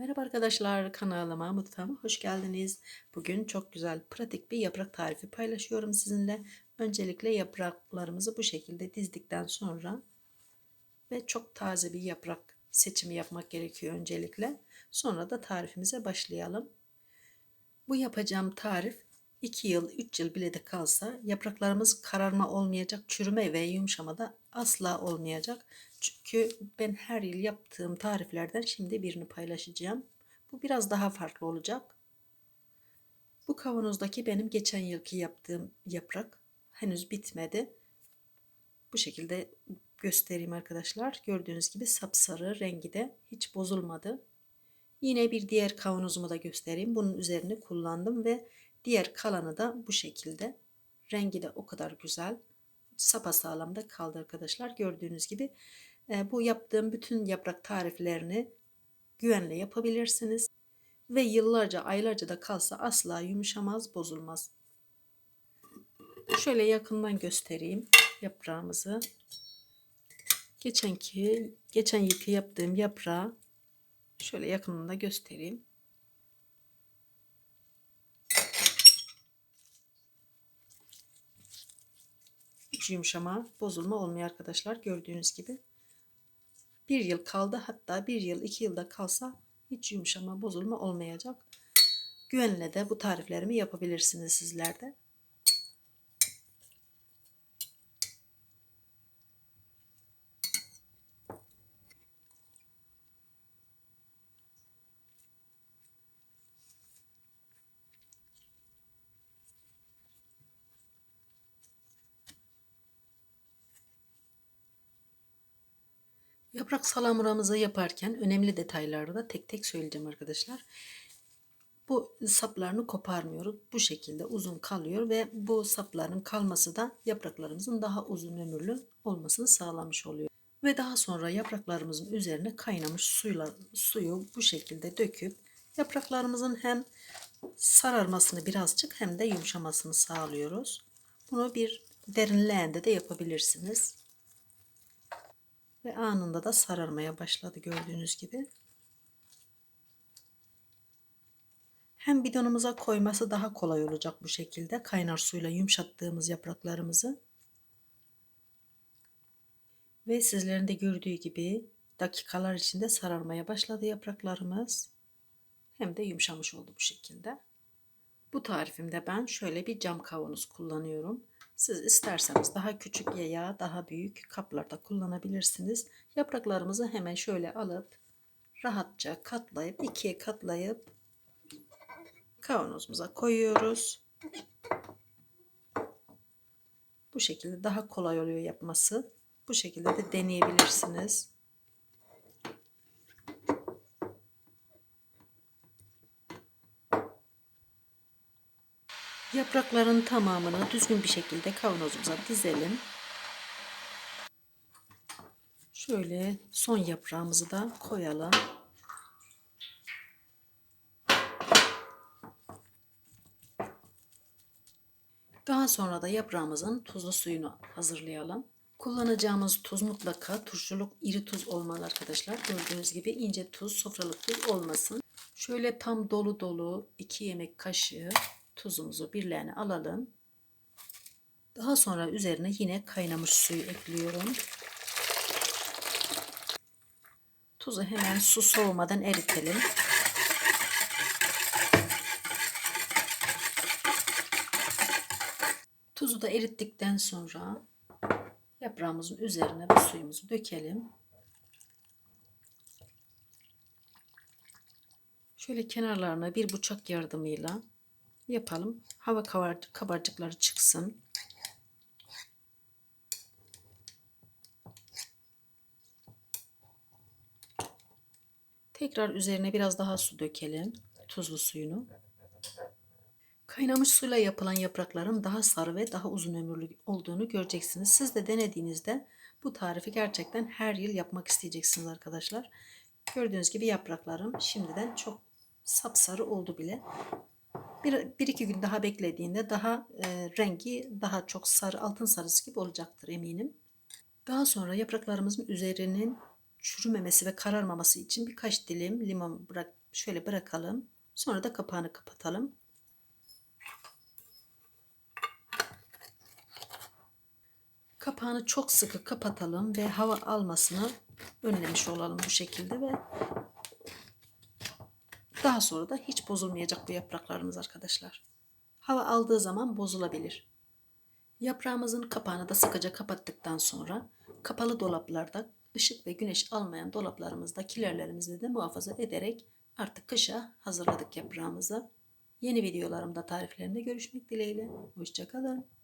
Merhaba arkadaşlar kanalıma mutfağıma hoş geldiniz. Bugün çok güzel pratik bir yaprak tarifi paylaşıyorum sizinle. Öncelikle yapraklarımızı bu şekilde dizdikten sonra ve çok taze bir yaprak seçimi yapmak gerekiyor öncelikle. Sonra da tarifimize başlayalım. Bu yapacağım tarif 2 yıl 3 yıl bile de kalsa yapraklarımız kararma olmayacak, çürüme ve yumuşama da asla olmayacak. Çünkü ben her yıl yaptığım tariflerden şimdi birini paylaşacağım. Bu biraz daha farklı olacak. Bu kavanozdaki benim geçen yılki yaptığım yaprak henüz bitmedi. Bu şekilde göstereyim arkadaşlar. Gördüğünüz gibi sapsarı rengi de hiç bozulmadı. Yine bir diğer kavanozumu da göstereyim. Bunun üzerine kullandım ve diğer kalanı da bu şekilde. Rengi de o kadar güzel. Sapasağlam da kaldı arkadaşlar. Gördüğünüz gibi bu yaptığım bütün yaprak tariflerini güvenle yapabilirsiniz. Ve yıllarca, aylarca da kalsa asla yumuşamaz, bozulmaz. Şöyle yakından göstereyim yaprağımızı. Geçenki, geçen yılki yaptığım yaprağı şöyle yakınında göstereyim. Hiç yumuşama, bozulma olmuyor arkadaşlar. Gördüğünüz gibi bir yıl kaldı. Hatta bir yıl, iki yılda kalsa hiç yumuşama, bozulma olmayacak. Güvenle de bu tariflerimi yapabilirsiniz sizler de. Yaprak salamuramızı yaparken önemli detayları da tek tek söyleyeceğim arkadaşlar. Bu saplarını koparmıyoruz. Bu şekilde uzun kalıyor ve bu sapların kalması da yapraklarımızın daha uzun ömürlü olmasını sağlamış oluyor. Ve daha sonra yapraklarımızın üzerine kaynamış suyla, suyu bu şekilde döküp yapraklarımızın hem sararmasını birazcık hem de yumuşamasını sağlıyoruz. Bunu bir derinleğinde de yapabilirsiniz. Ve anında da sararmaya başladı gördüğünüz gibi. Hem bidonumuza koyması daha kolay olacak bu şekilde. Kaynar suyla yumuşattığımız yapraklarımızı. Ve sizlerin de gördüğü gibi dakikalar içinde sararmaya başladı yapraklarımız. Hem de yumuşamış oldu bu şekilde. Bu tarifimde ben şöyle bir cam kavanoz kullanıyorum. Siz isterseniz daha küçük ya daha büyük kaplarda kullanabilirsiniz. Yapraklarımızı hemen şöyle alıp rahatça katlayıp ikiye katlayıp kavanozumuza koyuyoruz. Bu şekilde daha kolay oluyor yapması. Bu şekilde de deneyebilirsiniz. Yaprakların tamamını düzgün bir şekilde kavanozumuza dizelim. Şöyle son yaprağımızı da koyalım. Daha sonra da yaprağımızın tuzlu suyunu hazırlayalım. Kullanacağımız tuz mutlaka turşuluk iri tuz olmalı arkadaşlar. Gördüğünüz gibi ince tuz, sofralık tuz olmasın. Şöyle tam dolu dolu 2 yemek kaşığı tuzumuzu birlerine alalım. Daha sonra üzerine yine kaynamış suyu ekliyorum. Tuzu hemen su soğumadan eritelim. Tuzu da erittikten sonra yaprağımızın üzerine bu suyumuzu dökelim. Şöyle kenarlarına bir bıçak yardımıyla yapalım. Hava kabarcıkları çıksın. Tekrar üzerine biraz daha su dökelim. Tuzlu suyunu. Kaynamış suyla yapılan yaprakların daha sarı ve daha uzun ömürlü olduğunu göreceksiniz. Siz de denediğinizde bu tarifi gerçekten her yıl yapmak isteyeceksiniz arkadaşlar. Gördüğünüz gibi yapraklarım şimdiden çok sapsarı oldu bile. Bir, bir iki gün daha beklediğinde daha e, rengi daha çok sarı altın sarısı gibi olacaktır eminim. Daha sonra yapraklarımızın üzerinin çürümemesi ve kararmaması için birkaç dilim limon bırak şöyle bırakalım. Sonra da kapağını kapatalım. Kapağını çok sıkı kapatalım ve hava almasını önlemiş olalım bu şekilde ve daha sonra da hiç bozulmayacak bu yapraklarımız arkadaşlar. Hava aldığı zaman bozulabilir. Yaprağımızın kapağını da sıkıca kapattıktan sonra kapalı dolaplarda ışık ve güneş almayan dolaplarımızda kilerlerimizde de muhafaza ederek artık kışa hazırladık yaprağımızı. Yeni videolarımda tariflerinde görüşmek dileğiyle. Hoşçakalın.